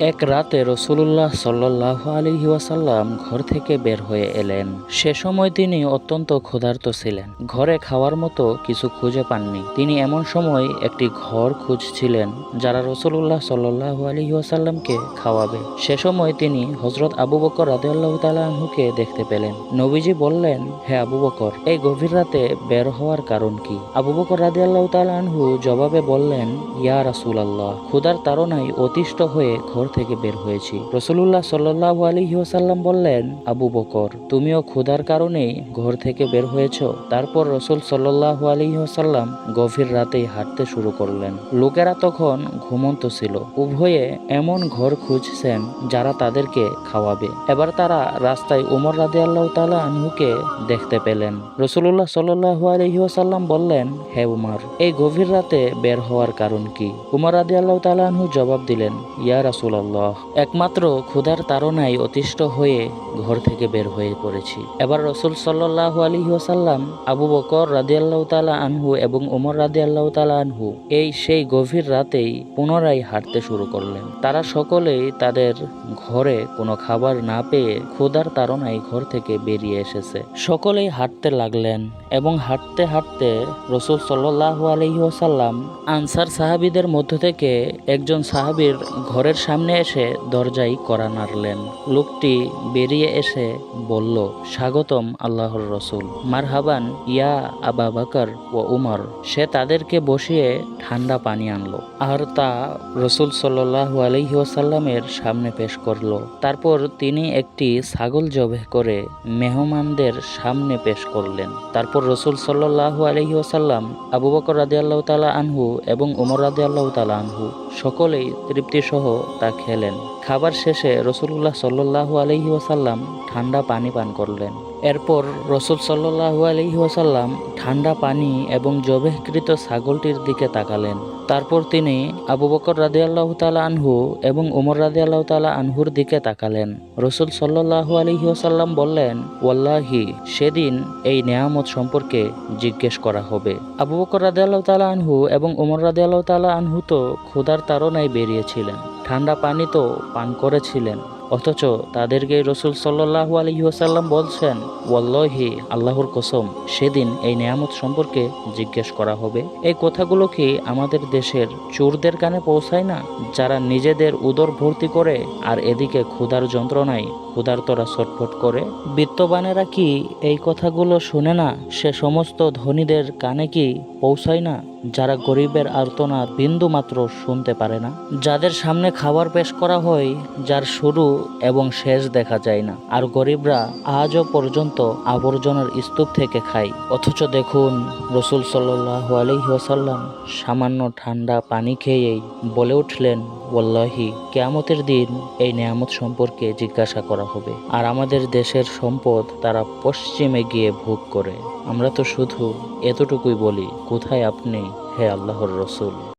এক রাতে রসুল্লাহ সাল্লাহ আলহি ওয়াসাল্লাম ঘর থেকে বের হয়ে এলেন। সে সময় তিনি অত্যন্ত ক্ষুধার্ত ছিলেন। ঘরে খাওয়ার মতো কিছু খুঁজে পাননি। তিনি এমন সময় একটি ঘর খুঁজছিলেন, যারা রসুল্লাহ সাল্লাহ আলহি ওয়াসাল্লামকে খাওয়াবে। সে সময় তিনি হজরত আবু বকর রাদেআল্লাহ তালাহুকে দেখতে পেলেন। নবীজি বললেন, হে আবু বকর, এই গভীর রাতে বের হওয়ার কারণ কি? আবু বকর রাদেআল্লাহ তালাহু জবাবে বললেন, ইয়া রাসুল আল্লাহ ক্ষুধার তাড়নায় অতিষ্ঠ হয়ে ঘর থেকে বের হয়েছি। রসুল্লাহ সাল্লাহ আলী ওসাল্লাম বললেন, আবু বকর, তুমিও ক্ষুধার কারণেই ঘর থেকে বের হয়েছ? তারপর রসুল সাল্লাহ আলী ওসাল্লাম গভীর রাতেই হাঁটতে শুরু করলেন। লোকেরা তখন ঘুমন্ত ছিল। উভয়ে এমন ঘর খুঁজছেন যারা তাদেরকে খাওয়াবে। এবার তারা রাস্তায় উমর রাদে আল্লাহ তালা আনহুকে দেখতে পেলেন। রসুল্লাহ সাল্লাহ আলহি ওসাল্লাম বললেন, হে উমার, এই গভীর রাতে বের হওয়ার কারণ কি? উমর রাদে আল্লাহ তালা আনহু জবাব দিলেন, ইয়া রাসুল আল্লাহ একমাত্র ক্ষুধার তাড়নায় অতিষ্ঠ হয়ে ঘর থেকে বের হয়ে পড়েছি। এবার রসুল সাল্লাহ আলী ওসাল্লাম আবু বকর রাদি আল্লাহ তালা আনহু এবং উমর রাদি আল্লাহ তালা আনহু এই সেই গভীর রাতেই পুনরায় হাঁটতে শুরু করলেন। তারা সকলেই তাদের ঘরে কোনো খাবার না পেয়ে ক্ষুধার তাড়নায় ঘর থেকে বেরিয়ে এসেছে। সকলেই হাঁটতে লাগলেন এবং হাঁটতে হাঁটতে রসুল সাল্লাহ আলহি ওসাল্লাম আনসার সাহাবিদের মধ্য থেকে একজন সাহাবির ঘরের সামনে এসে দরজায় করা নাড়লেন। লোকটি বেরিয়ে এসে বলল, স্বাগতম আল্লাহর রসুল। মারহাবান, ইয়া আবা বাকর ও উমর। সে তাদেরকে বসিয়ে ঠান্ডা পানি আনলো আর তা রসুল সাল্লাহ আলহি ওসাল্লামের সামনে পেশ করল। তারপর তিনি একটি ছাগল জবে করে মেহমানদের সামনে পেশ করলেন। তারপর রসুল সাল্লাহ আলহি ওসাল্লাম আবু বকর রাদি আল্লাহ তালা আনহু এবং উমর রাদি আল্লাহ তালা আনহু, সকলেই তৃপ্তিসহ তা খেলেন। খাবার শেষে রসুল্লাহ সাল্লাহ আলহি ওসাল্লাম ঠান্ডা পানি পান করলেন। এরপর রসুল সাল্লাহু আলহি ওসাল্লাম ঠান্ডা পানি এবং জবেহকৃত ছাগলটির দিকে তাকালেন। তারপর তিনি আবু বকর রাদে আল্লাহ তালা আনহু এবং উমর রাদে আল্লাহ তালা আনহুর দিকে তাকালেন। রসুল সাল্লাহু আলহি ওসাল্লাম বললেন, ওয়াল্লাহি, সেদিন এই নেয়ামত সম্পর্কে জিজ্ঞেস করা হবে। আবু বকর রাদে আল্লাহ তালা আনহু এবং উমর রাদে আল্লাহ তালা আনহু তো ক্ষুধার তাড়নায় বেরিয়েছিলেন। ঠান্ডা পানি তো পান করেছিলেন। অথচ তাদেরকে রসুল সাল্লাহ আলহি ওসাল্লাম বলছেন, ওয়াল্লহি, আল্লাহর কসম, সেদিন এই নিয়ামত সম্পর্কে জিজ্ঞেস করা হবে। এই কথাগুলো কি আমাদের দেশের চোরদের কানে পৌঁছায় না? যারা নিজেদের উদর ভর্তি করে আর এদিকে ক্ষুধার যন্ত্রণায় ক্ষুধার্তরা ছটফট করে? বিত্তবানেরা কি এই কথাগুলো শুনে না? সে সমস্ত ধনীদের কানে কি পৌঁছায় না? যারা গরিবের আর্তনাদ বিন্দু মাত্র শুনতে পারে না। যাদের সামনে খাবার পেশ করা হয়, যার শুরু এবং শেষ দেখা যায় না। আর গরিবরা আজও পর্যন্ত আবর্জনার স্তূপ থেকে খায়। অথচ দেখুন, রসুল সাল্লাহ আলহিহাসাল্লাম সামান্য ঠান্ডা পানি খেয়েই বলে উঠলেন ওল্লাহি কেয়ামতের দিন এই নেয়ামত সম্পর্কে জিজ্ঞাসা করা হবে। আর আমাদের দেশের সম্পদ তারা পশ্চিমে গিয়ে ভোগ করে। আমরা তো শুধু এতটুকুই বলি, কোথায় আপনি, হে আল্লাহর রসুল?